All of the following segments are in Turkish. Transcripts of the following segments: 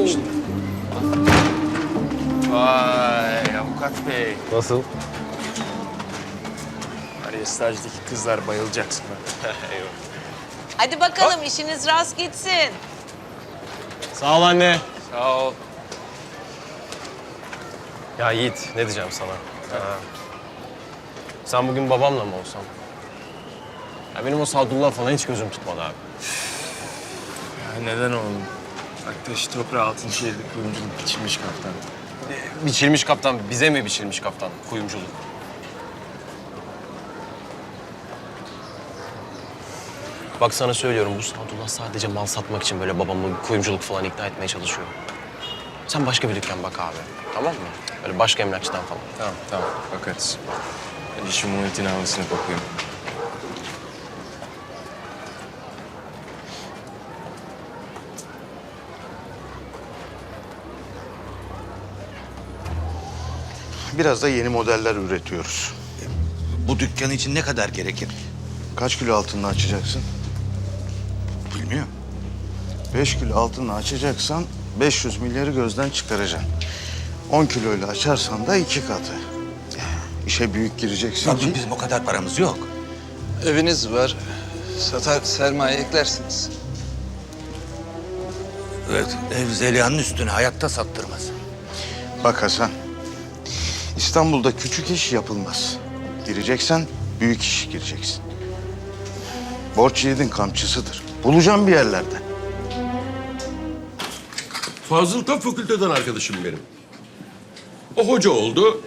gelmişti. Vay avukat bey. Nasıl? Var ya stajdaki kızlar bayılacak sana. Eyvallah. Hadi bakalım işiniz rast gitsin. Sağ ol anne. Sağ ol. Ya Yiğit ne diyeceğim sana? Ha. Sen bugün babamla mı olsan? Ya benim o Sadullah falan hiç gözüm tutmadı abi. Ya neden oğlum? Bak taşı toprağı altın şehirde kuyumculuk biçilmiş kaptan. Biçilmiş kaptan, bize mi biçilmiş kaptan? Kuyumculuk. Bak sana söylüyorum bu Sadullah sadece mal satmak için böyle babamı kuyumculuk falan ikna etmeye çalışıyor. Sen başka bir dükkan bak abi. Tamam mı? Böyle başka emlakçıdan falan. Tamam tamam bakarız. Hadi şu Muhit'in havasını kokuyorum. Biraz da yeni modeller üretiyoruz. Bu dükkan için ne kadar gerekir? Kaç kilo altınla açacaksın? Bilmiyorum. 5 kilo altınla açacaksan 500 milyarı gözden çıkaracaksın. 10 kiloyla açarsan da iki katı. İşe büyük gireceksin Tabii ki... bizim o kadar paramız yok. Eviniz var. Satar sermaye eklersiniz. Evet, ev Zeliha'nın üstüne hayatta sattırmaz. Bak Hasan, İstanbul'da küçük iş yapılmaz. Gireceksen büyük iş gireceksin. Borç yiğidin kamçısıdır. Bulacağım bir yerlerde. Fazıl da fakülteden arkadaşım benim. O hoca oldu.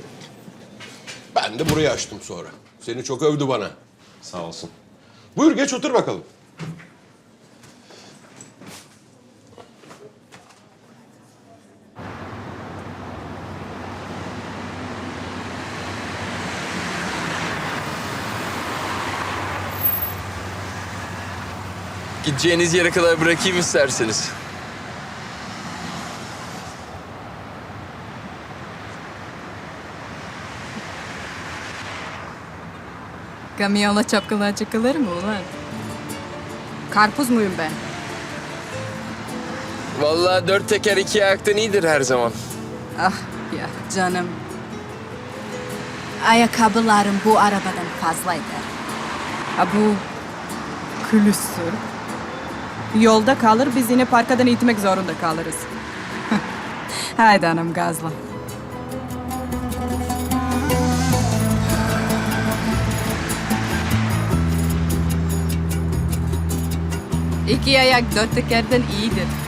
Ben de burayı açtım sonra. Seni çok övdü bana. Sağ olsun. Buyur geç otur bakalım. Gideceğiniz yere kadar bırakayım isterseniz. Kamyonla çapkınlığa çıkılır mı ulan? Karpuz muyum ben? Vallahi dört teker iki ayaktan iyidir her zaman. Ah ya canım. Ayakkabılarım bu arabadan fazlaydı. Ha bu külüstür. Yolda kalır biz yine parkadan itmek zorunda kalırız. Haydi anam gazla. İki ayak dört tekerden iyidir.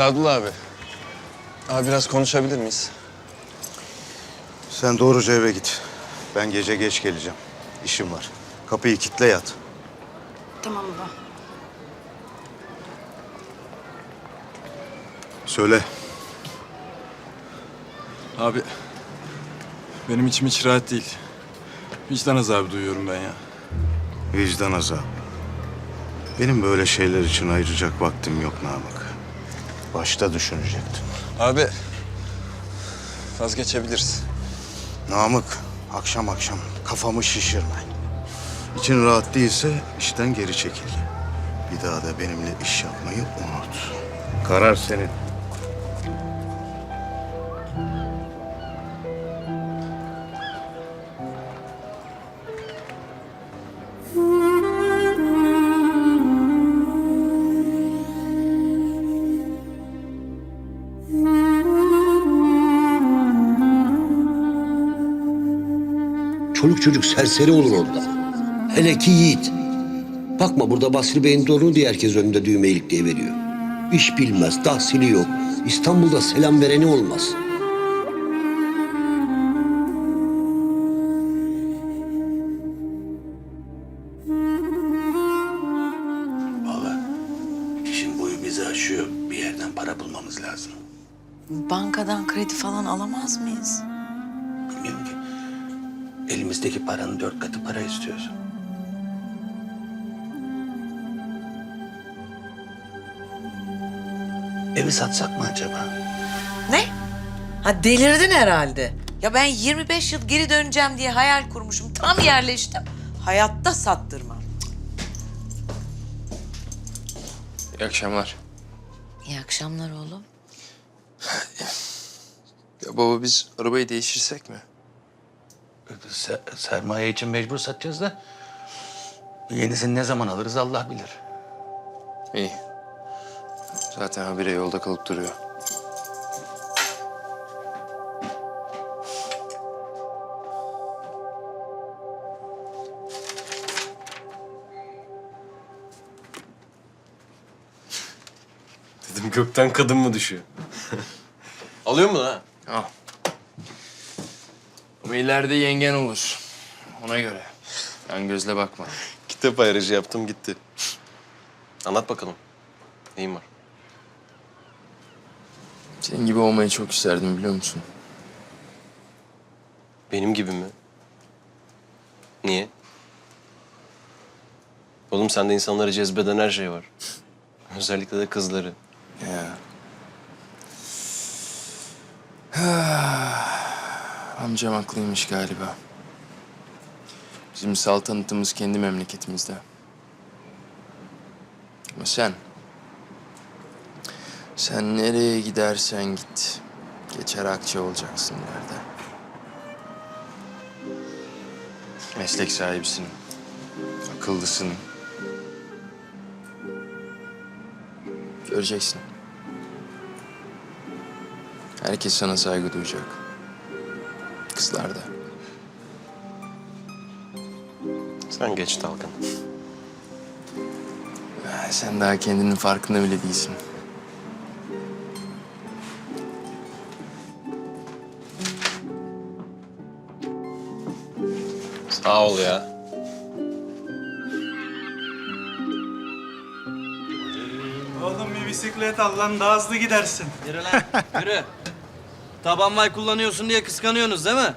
Sadullah abi. Abi biraz konuşabilir miyiz? Sen doğruca eve git. Ben gece geç geleceğim. İşim var. Kapıyı kilitle yat. Tamam baba. Söyle. Abi benim içim hiç rahat değil. Vicdan azabı duyuyorum ben ya. Vicdan azabı. Benim böyle şeyler için ayıracak vaktim yok Namık. Başta düşünecektin. Abi vazgeçebiliriz. Namık, akşam akşam kafamı şişirme. İçin rahat değilse işten geri çekil. Bir daha da benimle iş yapmayı unut. Karar senin. Çoluk çocuk serseri olur orada. Hele ki Yiğit. Bakma burada Basri Bey'in torunu diye herkes önünde düğme ilikliğe veriyor. İş bilmez, tahsili yok. İstanbul'da selam vereni olmaz. Vallahi para bulmamız lazım. Bankadan kredi falan alamaz mıyız? Elimizdeki paranın dört katı para istiyorsun. Evi satsak mı acaba? Ne? Ha delirdin herhalde. Ya ben 25 yıl geri döneceğim diye hayal kurmuşum. Tam yerleştim. Hayatta sattırmam. İyi akşamlar. İyi akşamlar oğlum. Ya baba biz arabayı değiştirsek mi? Se- sermaye için mecbur satacağız da... ...yenisini ne zaman alırız Allah bilir. İyi. Zaten habire yolda kalıp duruyor. Dedim gökten kadın mı düşüyor? Alıyor mu lan? Al. Ama ileride yengen olur. Ona göre. Yan gözle bakma. Kitap ayrıcı yaptım gitti. Anlat bakalım. Neyin var? Senin gibi olmayı çok isterdim biliyor musun? Benim gibi mi? Niye? Oğlum sende insanları cezbeden her şey var. Özellikle de kızları. Ya. Amcam haklıymış galiba. Bizim saltanatımız kendi memleketimizde. Ama sen... Sen nereye gidersen git. Geçer akçe olacaksın nerede? Meslek sahibisin. Akıllısın. Göreceksin. Herkes sana saygı duyacak. Kızlar da. Sen geç Dalgın. Sen daha kendinin farkında bile değilsin. Sağ ol ya. Oğlum bir bisiklet al lan daha hızlı gidersin. Yürü lan, yürü. Taban vay kullanıyorsun diye kıskanıyorsunuz değil mi?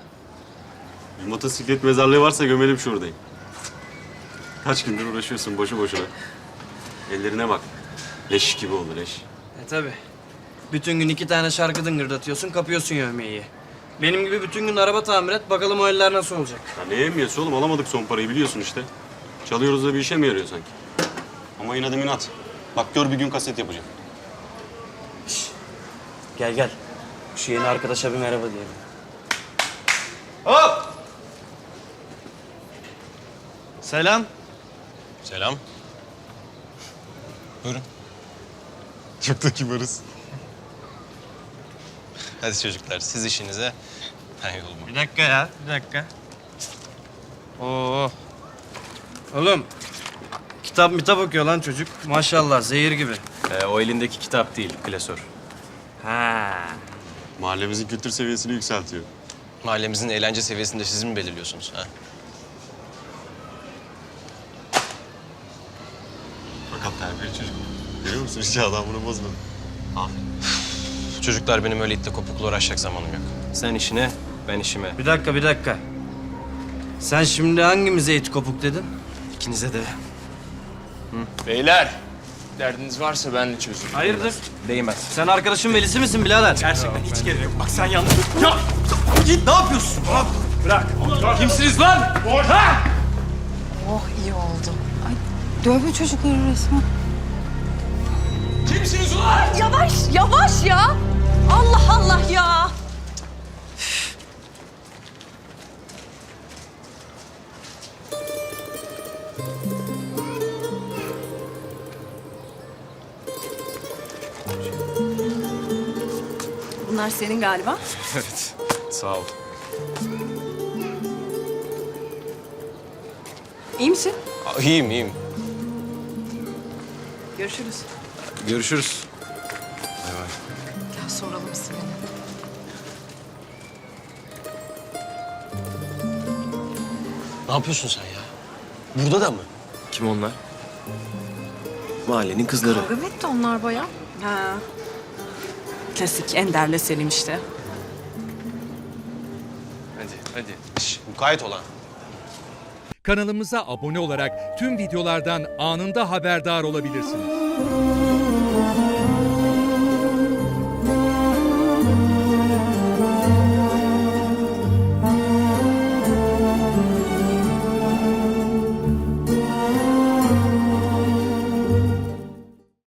Bir motosiklet mezarlığı varsa gömelim şuradayım. Kaç gündür uğraşıyorsun boşu boşuna. Ellerine bak. Leş gibi oldu leş. E tabi. Bütün gün iki tane şarkı dıngırdatıyorsun, kapıyorsun yövmeyi. Benim gibi bütün gün araba tamir et, bakalım o eller nasıl olacak. Ya ne emniyesi oğlum alamadık son parayı biliyorsun işte. Çalıyoruz da bir işe mi yarıyor sanki? Ama inadım inat. Bak gör bir gün kaset yapacağım. Gel gel. Şu yeni arkadaşa bir merhaba diyelim. Hop! Selam. Selam. Buyurun. Çok da kibarız. Hadi çocuklar siz işinize. Ben yoluma. Bir dakika ya, bir dakika. Oo. Oğlum, kitap mitap okuyor lan çocuk. Maşallah, zehir gibi. Ee, o elindeki kitap değil, klasör. Ha. Mahallemizin kültür seviyesini yükseltiyor. Mahallemizin eğlence seviyesini de siz mi belirliyorsunuz? Ha? Fakat terbiyeli çocuk. Görüyor musun? Hiç adam bunu bozmadı. Çocuklar benim öyle itle kopukla uğraşacak zamanım yok. Sen işine, ben işime. Bir dakika, bir dakika. Sen şimdi hangimize it kopuk dedin? İkinize de. Beyler, derdiniz varsa ben de çözün. Hayırdır? Değmez. Sen arkadaşın velisi misin birader? Gerçekten hiç gerek yok. Bak sen yanlış... Ya! Git ne yapıyorsun? Hop! Bırak. Kimsiniz lan? Ha! Oh iyi oldu. Ay dövme çocukları resmen. Kimsiniz ulan? Yavaş yavaş ya. Allah Allah ya. Bunlar senin galiba. Evet. Sağ ol. İyi misin? Aa, iyiyim, iyiyim. Görüşürüz. Görüşürüz. Gel soralım ismini. Ne yapıyorsun sen ya? Burada da mı? Kim onlar? Mahallenin kızları. Kavga mı etti onlar bayağı? Ha. Klasik Ender'le Selim işte. Hadi hadi. Şş, mukayyet olan. Kanalımıza abone olarak tüm videolardan anında haberdar olabilirsiniz.